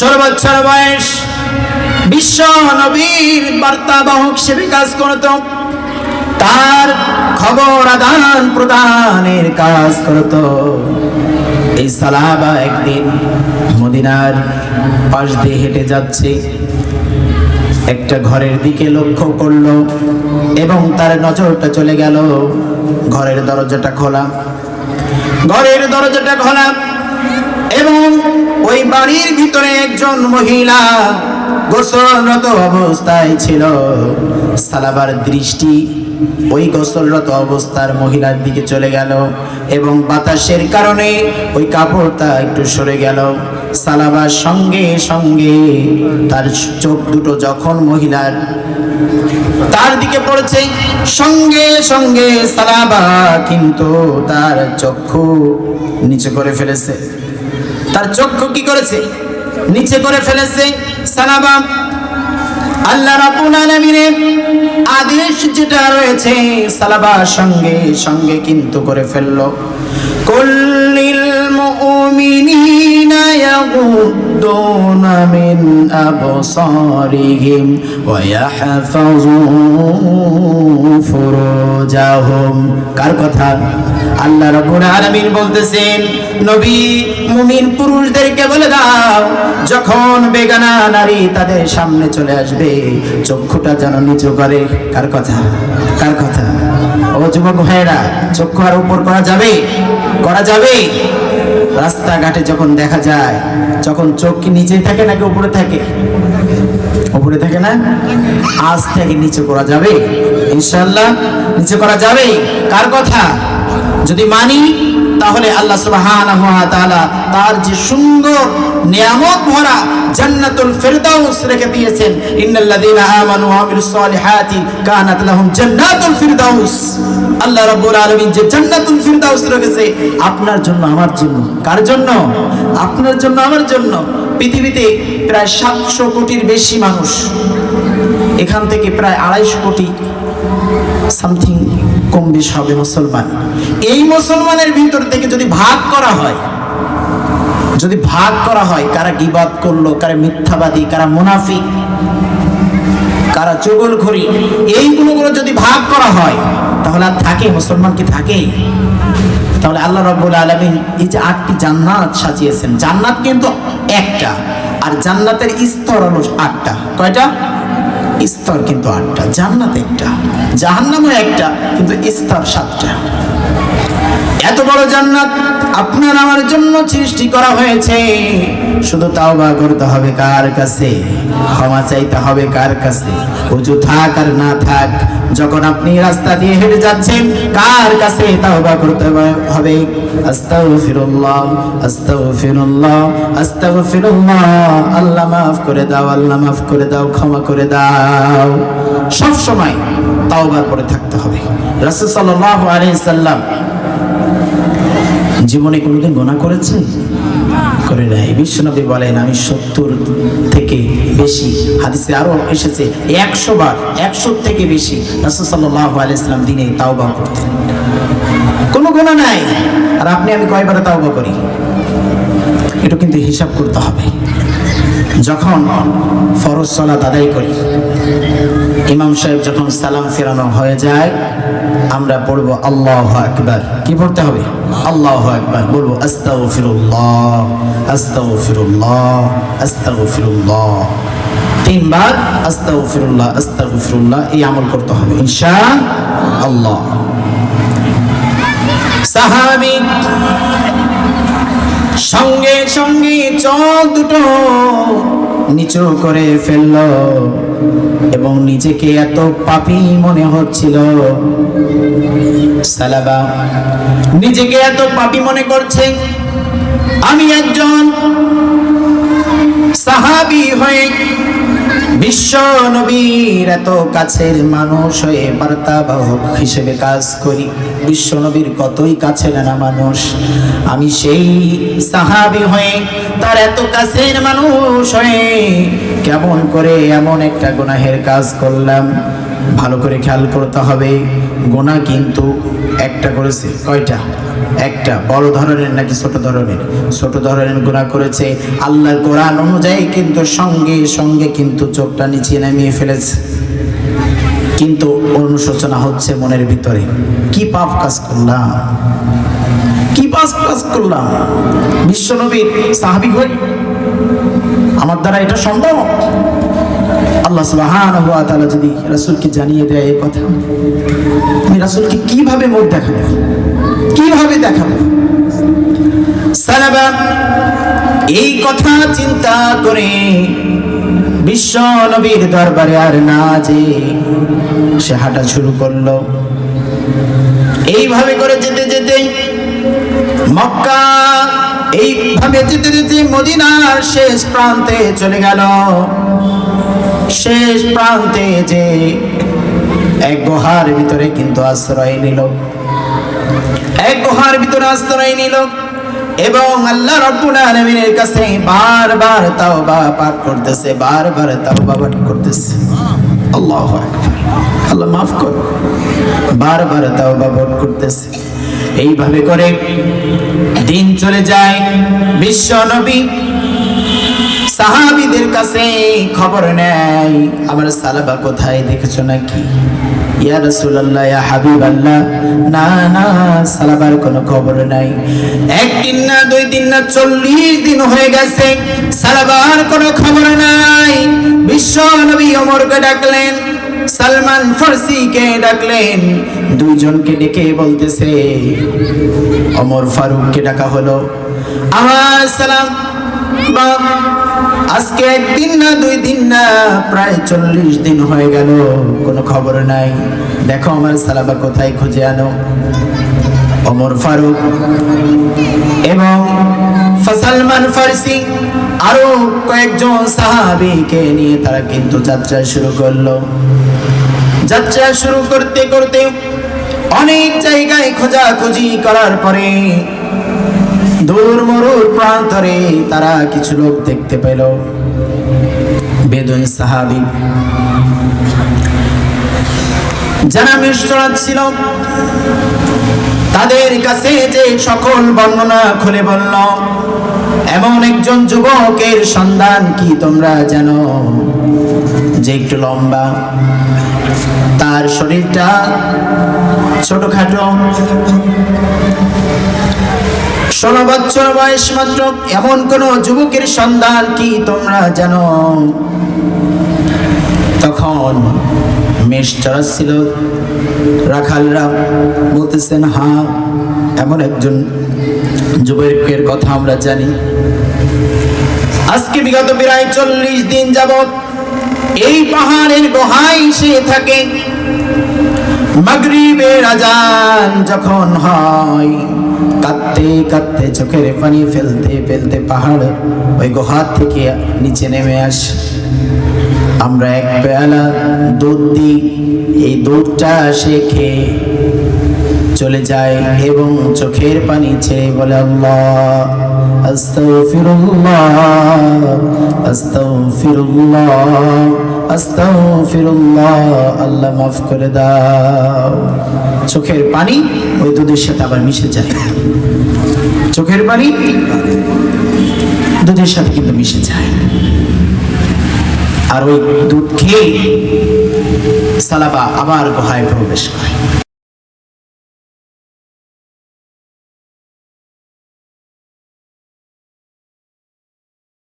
ষোলো বছর বয়স বিশ্ব নবীর বার্তাবাহক হিসেবে কাজ করত। তার খবর আদান প্রদানের কাজ করত। এই সালাবা একদিন মদিনার পাশ দিয়ে হেঁটে যাচ্ছে। একটা ঘরের দিকে লক্ষ্য করল এবং তার নজরটা চলে গেল ঘরের দরজাটা খোলা। ঘরের দরজাটা খোলা এবং ওই বাড়ির ভিতরে একজন মহিলা গোসলরত অবস্থায় ছিল। সালাবার দৃষ্টি ওই গোসলরত অবস্থার মহিলার দিকে চলে গেল এবং বাতাসের কারণে ওই কাপড়টা একটু সরে গেল। সালাবার সঙ্গে সঙ্গে তার চোখ দুটো যখন মহিলার তার দিকে পড়েছে, সঙ্গে সঙ্গে সালাবা কিন্তু তার চক্ষু নিচে করে ফেলেছে। তার চক্ষু কি করেছে? নিচে করে ফেলেছে। সালাবা আল্লাহ রাব্বুল আলামিনের আদেশ যেটা রয়েছে সালাবা সঙ্গে সঙ্গে কিন্তু করে ফেলল। কুল্লিল ওয়া ইয়াহফাযু ফুরুজাহুম কার কথা? আল্লাহ রাব্বুল আলামিন বলতেছেন, নবী, মুমিন পুরুষদেরকে বলে দাও, যখন বেগানা নারী তাদের সামনে চলে আসবে, চক্ষুটা যেন নিচু করে। কার কথা? কার কথা? ও যুবক ভাইয়েরা, চক্ষু আর উপর করা যাবে? করা যাবে? রাস্তাঘাটে যখন দেখা যায়, যখন চোখ কি নিচে থাকে নাকি উপরে থাকে? উপরে থাকে না? আজ থেকে নিচে করা যাবে। ইনশাল্লাহ নিচে করা যাবে। কার কথা? যদি মানি তাহলে আল্লাহ তাআলা তার যে সুন্দর নিয়ামত ভরা জান্নাতুল ফিরদাউস রেখে দিয়েছেন, ইন্নাল্লাযীনা আমানু ওয়া আমিলুস সালিহাতি কানাত লাহুম জান্নাতুল ফিরদাউস। আল্লাহ রাব্বুল আলামিন যে জান্নাতুল ফিরদাউস রেখেছে, আপনার জন্য আমার জন্য। কার জন্য? আপনার জন্য, আমার জন্য। পৃথিবীতে প্রায় সাতশো কোটির বেশি মানুষ। এখান থেকে প্রায় আড়াইশো কোটি সামথিং কম বেশ হবে মুসলমান। এই মুসলমানের ভিতর থেকে যদি ভাগ করা হয়, যদি ভাগ করা হয়, কারা গিবাদ করল, কারা মিথ্যাবাদী, কারা মুনাফিক, কারা এইগুলো গুলো যদি ভাগ করা হয়, তাহলে আর থাকে, মুসলমান কি থাকে? তাহলে আল্লাহ রব্বুল আলমিন এই যে আটটি জান্নাত সাজিয়েছেন। জান্নাত কিন্তু একটা, আর জান্নাতের স্তর হলো আটটা। কয়টা? স্তর কিন্তু আটটা জান্নাত একটা জাহান্নামও একটা কিন্তু স্তর সাতটা। এত বড় জান্নাত আপনার আমার জন্য সৃষ্টি করা হয়েছে। শুধু তাওবা করতে হবে কার কাছে? ক্ষমা চাইতে হবে কার কাছে? উঁচু থাক আর না থাক, যখন আপনি রাস্তা দিয়ে হেঁটে যাচ্ছেন, কার কাছে তাওবা করতে হবে? আস্তাগফিরুল্লাহ আস্তাগফিরুল্লাহ আস্তাগফিরুল্লাহ। আল্লাহ মাফ করে দাও, আল্লাহ মাফ করে দাও, ক্ষমা করে দাও। সব সময় তাওবার পরে থাকতে হবে। রাসূল সাল্লাল্লাহু আলাইহি সাল্লাম জীবনে কোনোদিন গোনা করেছে? করে নাই। বিশ্বনবী বলেন, আমি সত্তর থেকে বেশি হাদিসে আরও এসেছে, একশো বার, একশো থেকে বেশি আলাইহি সাল্লাম দিনে তাওবা করতেন। কোনো গোনা নাই। আর আপনি, আমি কয়বার তাওবা করি? এটা কিন্তু হিসাব করতে হবে। যখন ফরজ সালাত আদায় করি, ইমাম সাহেব যখন সালাম ফেরানো হয়ে যায় আমরা পড়ব আল্লাহ আকবার। কি পড়তে হবে? আল্লাহ আকবার বলব, আস্তাগফিরুল্লাহ আস্তাগফিরুল্লাহ আস্তাগফিরুল্লাহ। তিনবার, আস্তাগফিরুল্লাহ আস্তাগফিরুল্লাহ, এই আমল করতে হবে। ইনশা আল্লাহ সাহাবী, সঙ্গে সঙ্গে চোখ দুটো নিচু করে ফেলল। এবং নিজেকে এত পাপি মনে হচ্ছিল। সালাবা, নিজেকে এত পাপি মনে করছে? আমি একজন সাহাবি হয়ে বিশ্ব নবীর এত কাছের মানুষ হয়ে বার্তাবাহক হিসেবে কাজ করি। বিশ্ব নবীর কতই কাছের না মানুষ। আমি সেই সাহাবি হয়ে তার এত কাছের মানুষ হয়ে কেমন করে এমন একটা গুনাহের কাজ করলাম। ভালো করে খেয়াল করতে হবে। গোনা কিন্তু একটা করেছে। কয়টা? একটা বড় ধরনের নাকি ছোট ধরনের? ছোট ধরনের গুণা করেছে। আল্লাহর কোরআন অনুযায়ী কিন্তু সঙ্গে সঙ্গে কিন্তু চোখটা নিচে নামিয়ে ফেলেছে। কিন্তু অনুশোচনা হচ্ছে মনের ভিতরে। কি পাপ কাজ করলাম? কি পাপ কাজ করলাম? বিশ্বনবীর সাহাবি হই আমার দ্বারা এটা সম্ভব? আল্লাহ সুবহানাহু ওয়া তাআলা যদি রাসূলকে জানিয়ে দেয় এই কথা আমি রাসূলকে কীভাবে মুখ দেখাবো? কীভাবে দেখাবো? সালাবা এই কথা চিন্তা করে বিশ্ব নবীর দরবারে আর না যে সে হাঁটা শুরু করল। এইভাবে করে যেতে যেতে মক্কা, এইভাবে যেতে যেতে মদিনার শেষ প্রান্তে চলে গেল। শেষ প্রান্তে যে এক গুহার ভিতরে কিন্তু আশ্রয় নিল। এক গুহার ভিতরে আশ্রয় নিল এবং আল্লাহ রব্বুল আলামিনের কাছে বারবার তাওবা পাঠ করতেছে, বারবার তাওবা পাঠ করতেছে। আল্লাহু আকবার। আল্লাহ মাফ কর। বারবার তাওবা পাঠ করতেছে। এইভাবে করে দিন চলে যায়। বিশ্ব নবী সাহাবিদের কাছে খবর নেয়। আমার সালাবা কোথায় দেখেছ নাকি? ইয়া রাসূলুল্লাহ, ইয়া হাবিবাল্লাহ। না না, সালাবার কোনো খবর নাই। একদিন না, দুই দিন না, চল্লিশ দিন হয়ে গেছে, সালাবার কোনো খবর নাই। বিশ্ব নবী ওমরকে ডাকলেন, সালমান ফার্সিকে ডাকলেন। দুইজনকে ডেকে বলতেছে ওমর ফারুককে ডাকা হলো। আমার সালাম আজকে একদিন না, দুই দিন না, প্রায় চল্লিশ দিন হয়ে গেল, কোনো খবর নাই। দেখো আমার সালাবা কোথায় খুঁজে আনো। ওমর ফারুক এবং সালমান ফার্সি, আরও কয়েকজন সাহাবিকে নিয়ে তারা কিন্তু যাত্রা শুরু করল। যাত্রা শুরু করতে করতে অনেক জায়গায় খোঁজাখুঁজি করার পরে দূর মরুর প্রান্তরে তারা কিছু লোক দেখতে পেল। বেদুন সাহাবি। যারা মিশ্রণ ছিল, তাদের কাছে যে সকল বর্ণনা খুলে বলল, এমন একজন যুবকের সন্ধান কি তোমরা জানো? যে একটু লম্বা। তার শরীরটা ছোটখাটো। ষোলো বছর বয়স মাত্র এমন কোন যুবকের সন্ধান কি তোমরা জানো? তখন মেষ চড়াচ্ছিল রাখালরা বলতেছেন, হা, এমন একজন যুবকের কথা আমরা জানি। আজকে বিগত প্রায় চল্লিশ দিন যাবত এই পাহাড়ের গুহায় সে থাকে। মাগরিবের আজান যখন হয়, কাঁদতে কাঁদতে চোখের পানি ফেলতে ফেলতে পাহাড় ওই গুহার থেকে নিচে নেমে আসে। আমরা এক পেয়ালা দুধ দিই, এই দুধটা সে খেয়ে চলে যায় এবং চোখের পানি ছেড়ে বলে আল্লাহ আল্লাহ মাফ করে দাও। চোখের পানি ওই দুধের সাথে আবার মিশে যায়। চোখের পানি দুধের সাথে কিন্তু মিশে যায়। আর ওই দুধ খেয়ে সালাবা আবার গুহায় প্রবেশ করে।